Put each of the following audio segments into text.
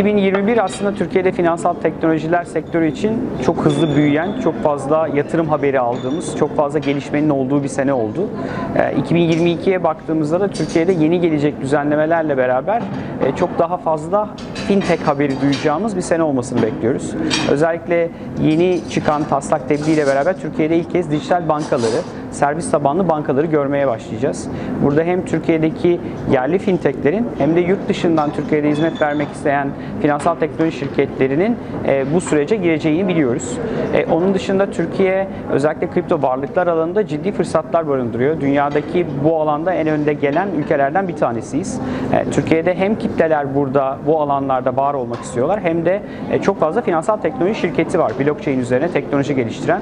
2021 aslında Türkiye'de finansal teknolojiler sektörü için çok hızlı büyüyen, çok fazla yatırım haberi aldığımız, çok fazla gelişmenin olduğu bir sene oldu. Ee, 2022'ye baktığımızda da Türkiye'de yeni gelecek düzenlemelerle beraber e, çok daha fazla fintech haberi duyacağımız bir sene olmasını bekliyoruz. Özellikle yeni çıkan taslak tebliğ ile beraber Türkiye'de ilk kez dijital bankaları, servis tabanlı bankaları görmeye başlayacağız. Burada hem Türkiye'deki yerli fintechlerin hem de yurt dışından Türkiye'de hizmet vermek isteyen finansal teknoloji şirketlerinin e, bu sürece gireceğini biliyoruz. E, onun dışında Türkiye özellikle kripto varlıklar alanında ciddi fırsatlar barındırıyor. Dünyadaki bu alanda en önde gelen ülkelerden bir tanesiyiz. E, Türkiye'de hem kitleler burada bu alanlarda var olmak istiyorlar hem de çok fazla finansal teknoloji şirketi var blockchain üzerine teknoloji geliştiren.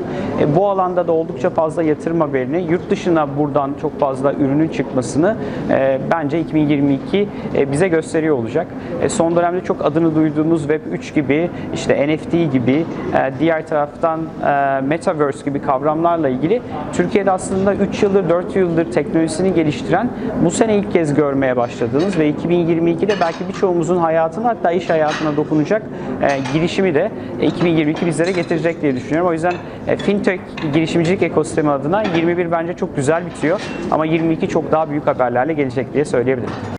Bu alanda da oldukça fazla yatırım haberini, yurt dışına buradan çok fazla ürünün çıkmasını e, bence 2022 e, bize gösteriyor olacak. E, son dönemde çok adını duyduğumuz Web3 gibi, işte NFT gibi, e, diğer taraftan e, Metaverse gibi kavramlarla ilgili Türkiye'de aslında 3 yıldır, 4 yıldır teknolojisini geliştiren bu sene ilk kez görmeye başladığımız ve 2022'de belki birçoğumuzun hayatına hatta iş hayatına dokunacak e, girişimi de 2022 bizlere getirecek diye düşünüyorum. O yüzden e, fintech girişimcilik ekosistemi adına 21 bence çok güzel bitiyor ama 22 çok daha büyük haberlerle gelecek diye söyleyebilirim.